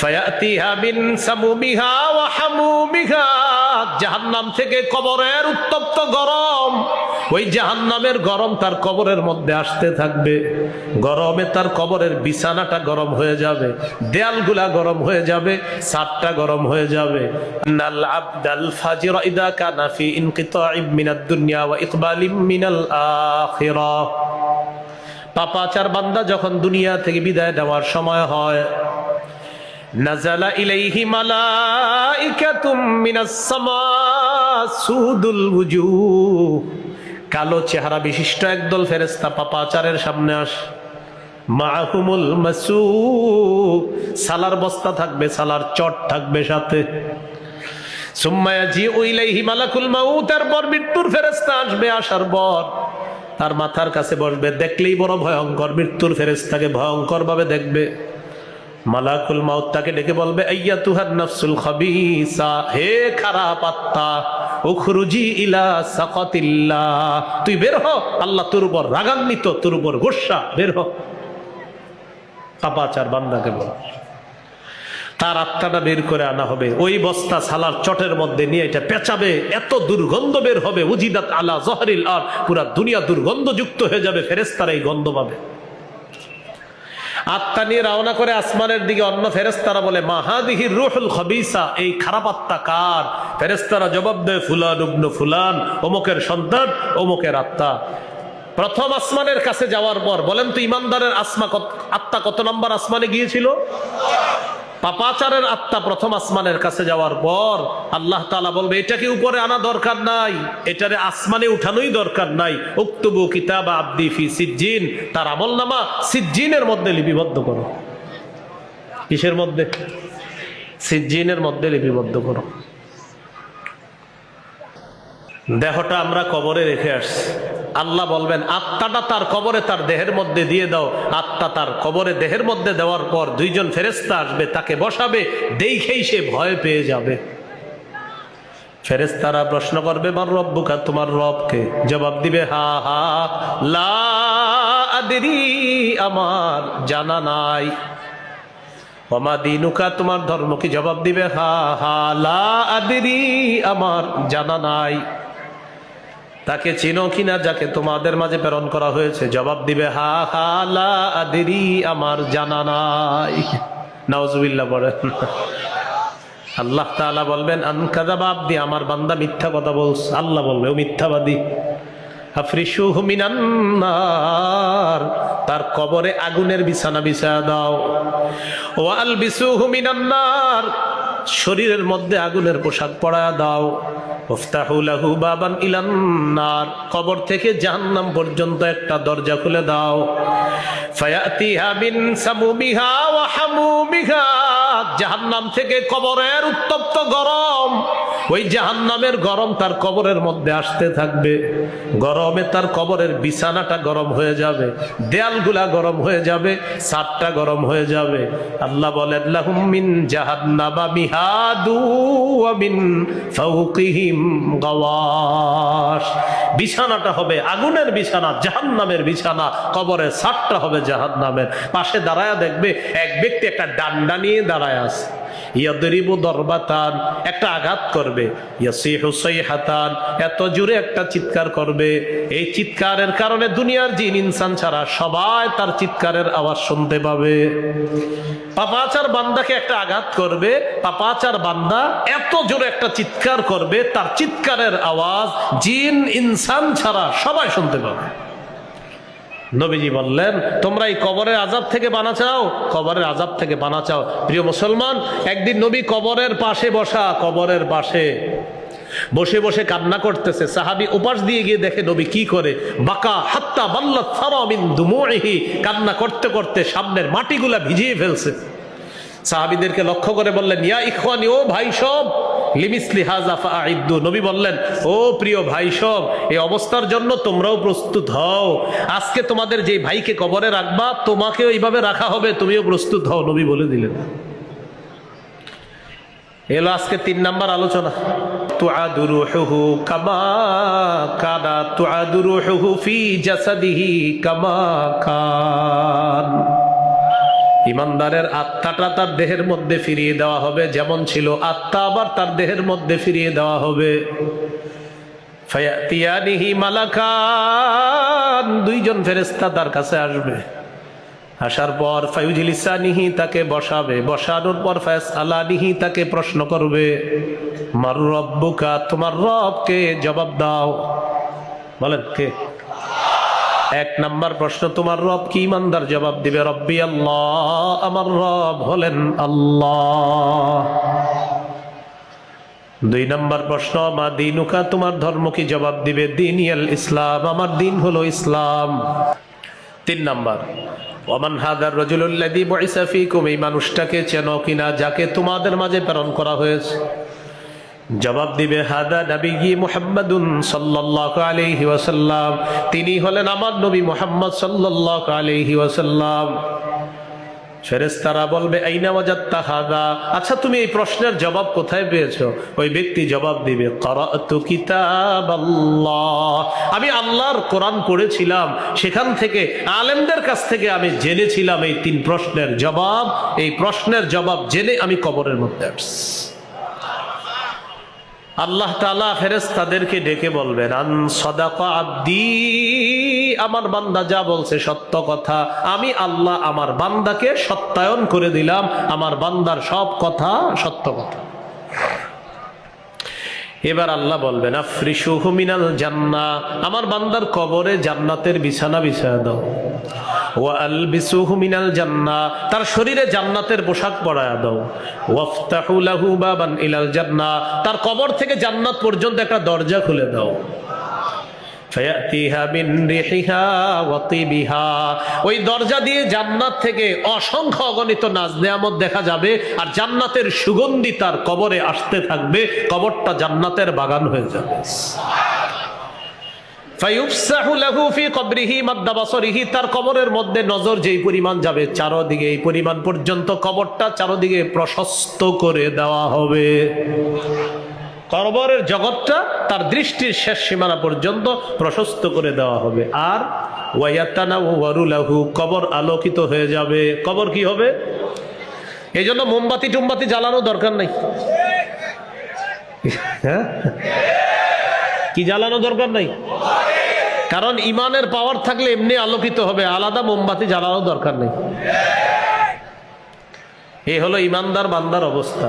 ফায়াতিহা মিন সামুমিহা ওয়া হামুমিহা। জাহান্নাম থেকে কবরের উত্তপ্ত গরম। ওই জাহান্নামের গরম তার কবরের মধ্যে আসতে থাকবে। গরমে তার কবরের বিছানাটা গরম হয়ে যাবে, দেয়ালগুলা গরম হয়ে যাবে সাতটা গরম হয়ে যাবে। নাল আবদাল ফাজির ইদা কানা ফি ইনকিতাইম মিনাদ দুনিয়া ওয়া ইকবালিম মিনাল আখিরাহ পাপাচার বান্দা যখন দুনিয়া থেকে বিদায় নেওয়ার সময় হয় নাজালা ইলাইহি সুদুল কালো চেহারা বিশিষ্ট একদল ফেরেস্তা পাপাচারের সামনে আসে। মাহুমুল মাসু সালার বস্তা থাকবে, সালার চট থাকবে সাথে। মৃত্যুর ফেরেশতা আসবে আসার তার মাথার কাছে বসবে, দেখলেই বড় ভয়ঙ্কর। মৃত্যুর ফেরেস্তাকে ভয়ঙ্কর ভাবে দেখবে। মালাকুল মাউত তাকে ডেকে বলবে আইয়া তুহার নফসুল খবিসা, হে খারাপ আত্মা, উখরুজি ইলা সাকাতিল্লাহ, তুই বের হ, আল্লাহ তোর উপর রাগান্বিত, তোর উপর গোসা, বের হ। পাপাচার বান্দাকে বল। তার আত্মাটা বের করে আনা হবে, ওই বস্তা সালার চটের মধ্যে নিয়ে এটা পেঁচাবে, এত দুর্গন্ধ বের হবে, উজিদাত আলা জহরিল আর পুরা দুনিয়া দুর্গন্ধযুক্ত হয়ে যাবে ফেরেস্তারা এই গন্ধ পাবে। আত্মা নিয়ে রওনা করে আসমানের দিকে অন্য ফেরেস্তারা বলে মাহাদিহির রুহুল খবিসা, এই খারাপ আত্মা কার? ফেরেস্তারা জবাব দেয়, ফুলান উগ্ন ফুলান, অমুকের সন্তান, অমুকের আত্মা। প্রথম আসমানের কাছে যাওয়ার পর বলেন তো, ইমানদারের আসমা কত, আত্মা কত নম্বর আসমানে গিয়েছিল? পাপাচারের আত্মা প্রথম আসমানের কাছে যাওয়ার পর আল্লাহ তালা বলবে এটাকে উপরে আনা দরকার নাই? এটারে আসমানে উঠানোই দরকার নাই। উক্তবু কিতাব আব্দি ফি সিজ্জিন। তার আমল নামা সিজ্জিনের মধ্যে লিপিবদ্ধ করো। কিসের মধ্যে? সিজ্জিনের মধ্যে লিপিবদ্ধ করো। দেহটা আমরা কবরে রেখে আসছি। আল্লাহ বলবেন, আত্মাটা তার কবরে তার দেহের মধ্যে দিয়ে দাও। আত্মা তার কবরে দেহের মধ্যে দেওয়ার পর দুইজন ফেরেস্তা আসবে, তাকে বসাবে, দেখেই সে ভয় পেয়ে যাবে। ফেরেস্তারা প্রশ্ন করবে, মার রব্বুকা, তোমার রবকে জবাব দিবে, হা হা, লা আমার জানা নাই। ওমা দিনুকা, তোমার ধর্ম কি? জবাব দিবে, হা হা, লা আমার জানা নাই। তাকে চিনো কিনা যাকে তোমাদের মাঝে প্রেরণ করা হয়েছে? জবাব দিবে, হা হা, লা আদরি আমার জানা নাই। নাউজুবিল্লাহ বলেন আল্লাহ তাআলা বলবেন আনকাদা বাপ দি আমার বান্দা মিথ্যা কথা বলছে। আল্লাহ বলবে, ও মিথ্যাবাদী। আফরিসুহু মিনান নার, তার কবরে আগুনের বিছানা বিছায়া দাও। ওয়াল বিসুহু মিনান নার শরীরের মধ্যে আগুনের পোশাক পরা দাও। ওফতাহুলাহু বাবান ইলান্নার কবর থেকে জাহান্নাম পর্যন্ত একটা দরজা খুলে দাও। ফায়াতিহা বিন সামুমিহা ওয়া হামুমিহা। জাহান্নাম থেকে কবরের উত্তপ্ত গরম। ওই জাহান্নামের গরম তার কবরের মধ্যে আসতে থাকবে। গরমে তার কবরের বিছানাটা গরম হয়ে যাবে, দেয়ালগুলা গরম হয়ে যাবে সাতটা গরম হয়ে যাবে। আল্লাহ বলেন বিছানাটা হবে আগুনের বিছানা, জাহান্নামের বিছানা, কবরের সাতটা হবে জাহান্নামের। পাশে দাঁড়ায় দেখবে, এক ব্যক্তি একটা ডান্ডা নিয়ে দাঁড়ায় আছে। ইয়াদরিবু একটা আঘাত করবে। ইয়াসিহু সাইহাতান, এত জোরে একটা চিৎকার করবে। এই চিৎকারের কারণে দুনিয়ার জিন, ইনসান ছাড়া সবাই তার চিৎকারের আওয়াজ শুনতে পাবে। পাপাচার বান্দাকে একটা আঘাত করবে। পাপাচার বান্দা এত জোরে একটা চিৎকার করবে, তার চিৎকারের আওয়াজ জিন, ইনসান ছাড়া সবাই শুনতে পাবে। নবীজি বললেন, তোমরা এই কবরের আজাব থেকে বানা চাও? কবরের আজাব থেকে বানা চাও। প্রিয় মুসলমান, একদিন নবী কবরের পাশে বসা, কবরের পাশে বসে বসে কান্না করতেছে। সাহাবি উপাস দিয়ে গিয়ে দেখে নবী কি করে? বাকা হাত্তা বাল্লা সারামিন দুমুহি কান্না করতে করতে সামনের মাটিগুলা ভিজিয়ে ফেলছে। সাহাবিদেরকে লক্ষ্য করে বললেন, ইয়া ইখওয়ানি, ও ভাই সব লিমিসলি হাজা ফাআইদ্দু। নবী বললেন, ও প্রিয় ভাই সব, এই অবস্থার জন্য তোমরাও প্রস্তুত হও। আজকে তোমাদের যে ভাইকে কবরে রাখবা, তোমাকেও এইভাবে রাখা হবে, তুমিও প্রস্তুত হও, নবী বলে দিলেন। এলো আজকে তিন নাম্বার আলোচনা। তুআদুরুহু কামা কানা তুআদুরুহু ফি জাসাদিহি কামা কান। ইমানদারের আত্মাটা তার দেহের মধ্যে ফিরিয়ে দেওয়া হবে, যেমন ছিল আত্মা আবার তার দেহের মধ্যে ফিরিয়ে দেওয়া হবে। দুইজন ফেরেস্তা তার কাছে আসবে। আসার পর ফাইউজিলিসানিহি তাকে বসাবে। বসানোর পর ফায়াস আলানিহি তাকে প্রশ্ন করবে, মার রব্বুকা, তোমার রবকে জবাব দাও। বলেন, কে? এক নাম্বার প্রশ্ন, তোমার রব কি ইমানদার? জবাব দিবে, রব্বি আল্লাহ, আমার রব হলেন আল্লাহ। দুই নম্বর প্রশ্ন, মা দিনুকা, তোমার ধর্ম কি? জবাব দিবে দিন ইয়াল ইসলাম, আমার দিন হলো ইসলাম। তিন নাম্বার, ওমান হাদার রজুল্লাদি বয়সাফিকুম এই মানুষটাকে চেনো কিনা, যাকে তোমাদের মাঝে প্রেরণ করা হয়েছে? জবাব দিবে, হাদা নবী মুহাম্মাদুন সাল্লাল্লাহু আলাইহি ওয়াসাল্লাম। তিনি হলেন আমার নবী মুহাম্মদ সাল্লাল্লাহু আলাইহি ওয়াসাল্লাম। ফেরেস্তারা বলবে, আইনা ওয়াজাত্তা হাদা? আচ্ছা তুমি এই প্রশ্নের জবাব কোথায় পেয়েছ? ওই ব্যক্তি জবাব দিবে আমি আল্লাহর কোরআন পড়েছিলাম, সেখান থেকে আলেমদের কাছ থেকে আমি জেনেছিলাম এই তিন প্রশ্নের জবাব। এই প্রশ্নের জবাব জেনে আমি কবরের মধ্যে আসছি। আল্লাহ তালা ফেরেস তাদেরকে ডেকে বলবেন, আন সদাকা আব্দি, আমার বান্দা যা বলছে সত্য কথা। আমি আল্লাহ আমার বান্দাকে সত্যায়ন করে দিলাম, আমার বান্দার সব কথা সত্য কথা। এবার আল্লাহ বলবেন আফ্রিসুহু মিনাল জান্না আমার বান্দার কবরে জান্নাতের বিছানা বিছায়া দাও। ওয়া তার শরীরে জান্নাতের পোশাক পরায়া দাও। ওয়াফতাহু লাহু বাবান ইলাল জান্না তার কবর থেকে জান্নাত পর্যন্ত একটা দরজা খুলে দাও। ওই দরজা দিয়ে জান্নাত থেকে অসংখ্য অগণিত নাজ নেয়ামত দেখা যাবে, আর জান্নাতের সুগন্ধি তার কবরে আসতে থাকবে, কবরটা জান্নাতের বাগান হয়ে যাবে। তার কবরের মধ্যে নজর যেই পরিমাণ যাবে, চারদিকে এই পরিমাণ পর্যন্ত কবরটা চারদিকে প্রশস্ত করে দেওয়া হবে। কবরের জগৎটা তার দৃষ্টির শেষ সীমানা পর্যন্ত প্রশস্ত করে দেওয়া হবে। আর ওয়ারুলাহু কবর আলোকিত হয়ে যাবে। কবর কি হবে? এই জন্য মোমবাতি টুমবাতি জ্বালানো দরকার নাই। হ্যাঁ? কি জ্বালানো দরকার নাই? কারণ ইমানের পাওয়ার থাকলে এমনি আলোকিত হবে, আলাদা মোমবাতি জ্বালানো দরকার নেই। এ হলো ইমানদার বান্দার অবস্থা।